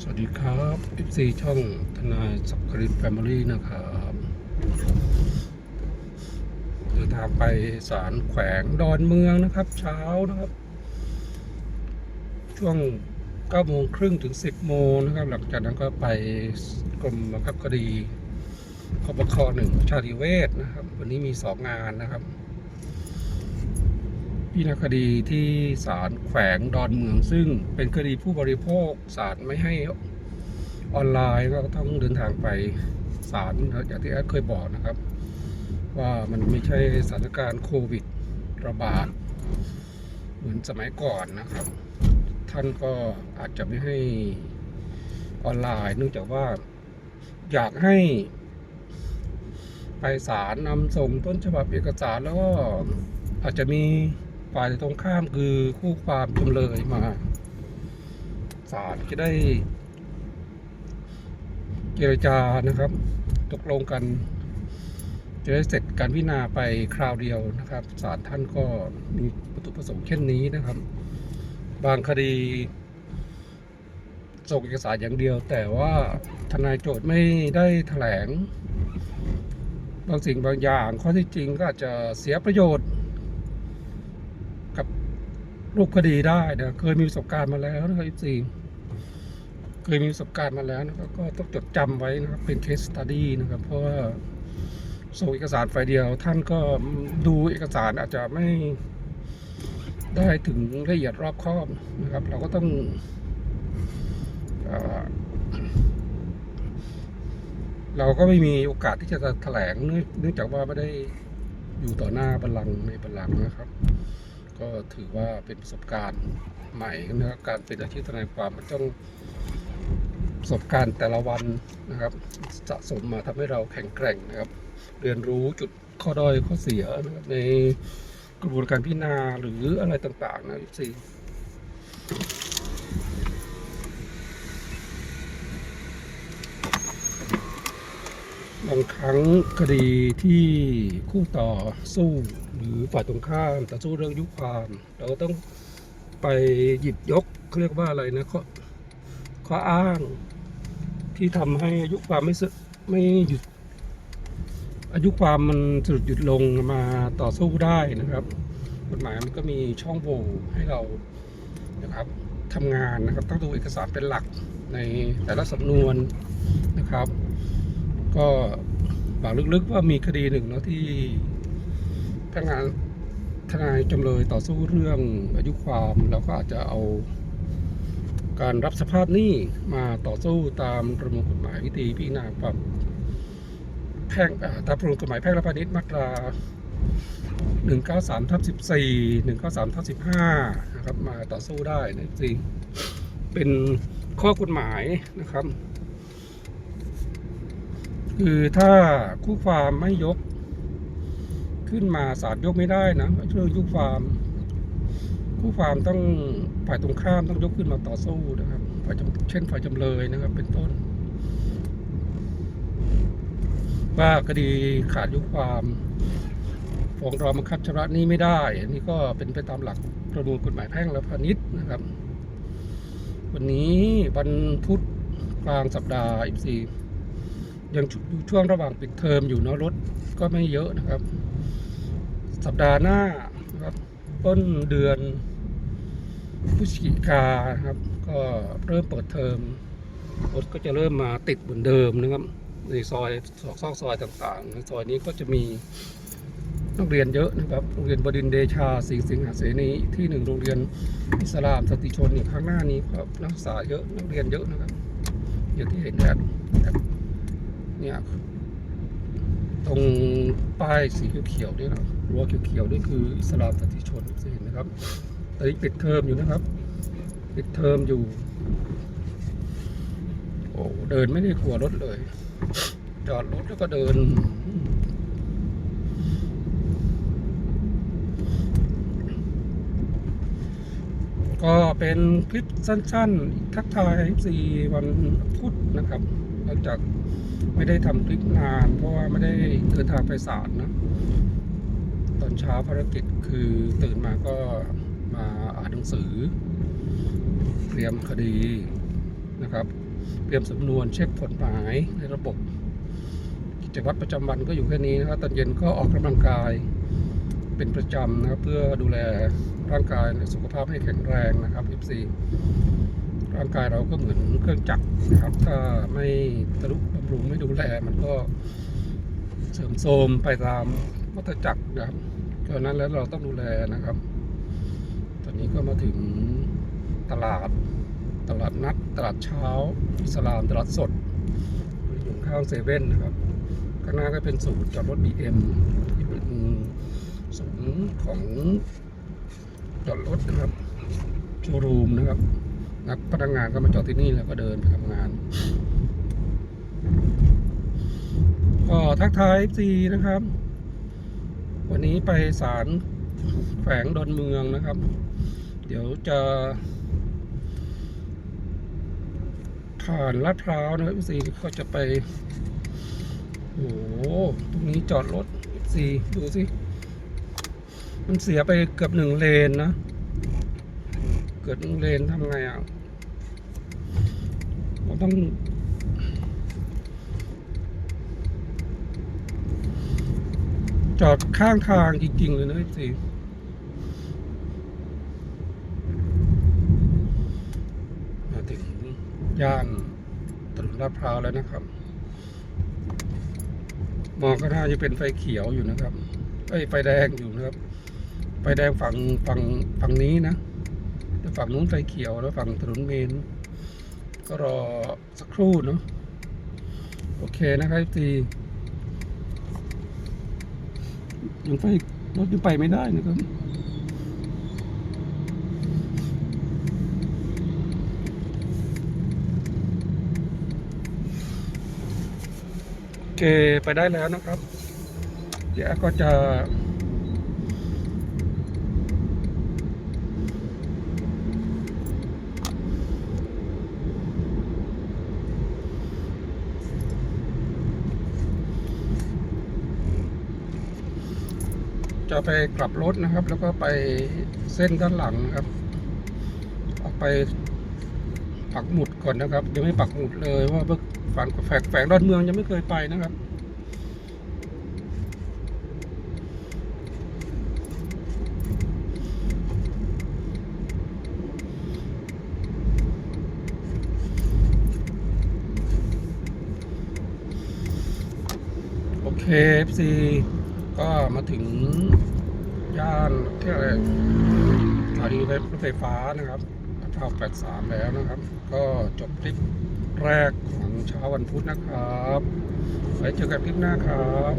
สวัสดีครับ FC ช่องทนายสักกรินแฟมิลี่นะครับเดินทางไปศาลแขวงดอนเมืองนะครับ เช้านะครับ ช่วง9โมงครึ่งถึง 10 โมงนะครับ หลังจากนั้นก็ไปกรมบังคับคดีคปคอหนึ่งชาติเวศนะครับ วันนี้มีสองงานนะครับ พิจาราคดีที่ศาลแขวงดอนเมือง ซึ่งเป็นคดีผู้บริโภคศาลไม่ให้ออนไลน์ก็ต้องเดินทางไปศาลอย่างที่แอดเคยบอกนะครับ ว่ามันไม่ใช่สถานการณ์โควิดระบาด เหมือนสมัยก่อนนะครับ ท่านก็อาจจะไม่ให้ออนไลน์เนื่องจากว่าอยากให้ไปศาลนำส่งต้นฉบับเอกสารแล้วก็อาจจะมี ฝ่ายตรงข้ามคือคู่ความจำเลยมาศาลจะได้ เจรจานะครับ ตกลงกัน จะได้เสร็จการพิจารณาไปคราวเดียวนะครับศาลท่านก็มีวัตถุประสงค์เช่นนี้นะครับ บางคดีส่งเอกสารอย่างเดียว แต่ว่าทนายโจทย์ไม่ได้แถลง บางสิ่งบางอย่างข้อที่จริงก็อาจจะเสียประโยชน์ รูปคดีได้นะเคยมีประสบการณ์มาแล้วนะครับจริงเคยมีประสบการณ์มาแล้วนะครับก็ต้องจดจำไว้นะครับเป็น case study นะครับ เพราะว่าส่งเอกสารไฟเดียว ท่านก็ดูเอกสารอาจจะไม่ได้ถึงละเอียดรอบคอบนะครับ เราก็ต้องเเราก็ไม่มีโอกาสที่จะแถลงเนื่องเนื่องจากว่าไม่ได้อยู่ต่อหน้าบัลลังก์ในบัลลังก์นะครับ ก็ถือว่าเป็นประสบการณ์ใหม่นะครับการเป็นอาชีพทนายความมันต้องประสบการณ์แต่ละวันนะครับสะสมมาทำให้เราแข็งแกร่งนะครับ เรียนรู้จุดข้อด้อยข้อเสียนะครับในกระบวนการพิจารณาหรืออะไรต่างๆนะสี่ บางครั้งคดีที่คู่ต่อสู้หรือฝ่ายตรงข้ามต่อสู้เรื่องยุความ เราก็ต้องไปหยิบยกเขาเรียกว่าอะไรนะข้อข้ออ้างที่ทำให้อายุความไม่สไม่หยุด อายุความมันสุดหยุดลงมาต่อสู้ได้นะครับกฎหมายมันก็มีช่องโหว่ให้เรานะครับทำงานนะครับต้องดูเอกสารเป็นหลักในแต่ละสำนวนนะครับ ก็บอกลึกๆว่ามีคดีหนึ่งเนาะที่พนักงานทนายจำเลยต่อสู้เรื่องอายุความเราก็อาจจะเอาการรับสภาพหนี้มาต่อสู้ตามประมวลกฎหมายวิธีพิจารณาความแพ่งตามประมวลกฎหมายแพ่งและพาณิชย์มาตรา 193ทับ14 193ทับ15 นะครับ มาต่อสู้ได้นะจริงเป็นข้อกฎหมายนะครับ คือถ้าคู่ความไม่ยก ขึ้นมาศาลยกไม่ได้นะเรื่องยุคความคู่ความต้องฝ่ายตรงข้ามต้องยกขึ้นมาต่อสู้นะครับฝ่ายเช่นฝ่ายจำเลยนะครับ เป็นต้น ว่าคดีขาดยุคความฟ้องร้องบังคับชำระหนี้ไม่ได้ อันนี้ก็เป็นไปตามหลักประมวลกฎหมายแพ่งและพาณิชย์นะครับ วันนี้วันพุธกลางสัปดาห์อีซี ยังอยู่ช่วงระหว่างปิดเทอมอยู่เนะรถก็ไม่เยอะนะครับ สัปดาห์หน้านะครับต้นเดือนพฤศจิกานะครับ ก็เริ่มเปิดเทอมรถก็จะเริ่มมาติดเหมือนเดิมนะครับในซอยซอกซอกซอยต่างๆซอยนี้ก็จะมีนักเรียนเยอะนะครับโรงเรียนบดินเดชาสิงห์สิงหาเสนีอีกที่หนึ่งโรงเรียนอิสลามสติชนเนี่ข้างหน้านี้ก็นักศึกษาเยอะนักเรียนเยอะนะครับอย่างที่เห็นแอดแอด เนี่ยตรงป้ายสีเขียวๆเนี่ยนะรั้วเขียวๆนี่คืออิสลามสติชนจะเห็นนะครับตอนนี้ปิดเทอมอยู่นะครับ ปิดเทอมอยู่ โอ้เดินไม่ได้กลัวรถเลย จอดรถแล้วก็เดินก็เป็นคลิปสั้นๆ ทักทายสี่วันพุธนะครับหลังจาก ไม่ได้ทำคลิปนาน เพราะว่าไม่ได้เดินทางไปศาลนะตอนเช้าภารกิจคือตื่นมาก็มาอ่านหนังสือ เตรียมคดีนะครับ เตรียมสำนวนเช็คผลหมายในระบบ กิจวัตรประจำวันก็อยู่แค่นี้นะครับตอนเย็นก็ออกกำลังกายเป็นประจำนะครับเพื่อดูแลร่างกายสุขภาพให้แข็งแรงนะครับ FC ร่างกายเราก็เหมือนเครื่องจักรนะครับ ถ้าไม่ตรุบำรุงไม่ดูแลมันก็เสื่อมโทรมไปตามวัฏจักรนะครับเพราะฉะนั้นแล้วเราต้องดูแลนะครับ ตอนนี้ก็มาถึงตลาดตลาดนัด ตลาดเช้าอิสลามตลาดสด อยู่ข้างเซเว่นนะครับ ข้างหน้าก็เป็นศูนย์จอดรถ BM ที่เป็นศูนย์ของจอดรถนะครับ โชว์รูมนะครับ นักพนักงานก็มาจอดที่นี่แล้วก็เดินไปทำงาน ก็ทักทาย FC นะครับ วันนี้ไปศาลแขวงดอนเมืองนะครับ เดี๋ยวจะผ่านลาดพร้าวนะครับ FC ก็จะไปโอ้โหตรงนี้จอดรถ FC ดูสิ มันเสียไปเกือบหนึ่งเลนนะ เกิดเลนทำไงอะเราต้องจอดข้างทางจริง ๆ เลยนะสิมาถึงย่านถนนลาดพร้าวแล้วนะครับ มองก็น่าจะเป็นไฟเขียวอยู่นะครับไอ้ยไฟแดงอยู่นะครับ ไฟแดงฝั่งฝั่งฝั่งนี้นะ ฝั่งนู้นไฟเขียวแล้วฝั่งถนนเมน ก็รอสักครู่เนาะโอเคนะครับทียังไปรถยังไปไม่ได้นะครับโอเคไปได้แล้วนะครับ เดี๋ยวก็จะ จะไปกลับรถนะครับ แล้วก็ไปเส้นด้านหลังครับ ออกไปปักหมุดก่อนนะครับ ยังไม่ปักหมุดเลยว่าฝั่งแฝงแฝงดอนเมืองยังไม่เคยไปนะครับโอเค FC ก็มาถึงย่านที่อะไรสถานีรถไฟฟ้านะครับเท่า83 แล้วนะครับ ก็จบคลิปแรกของเช้าวันพุธนะครับ ไว้เจอกันคลิปหน้าครับ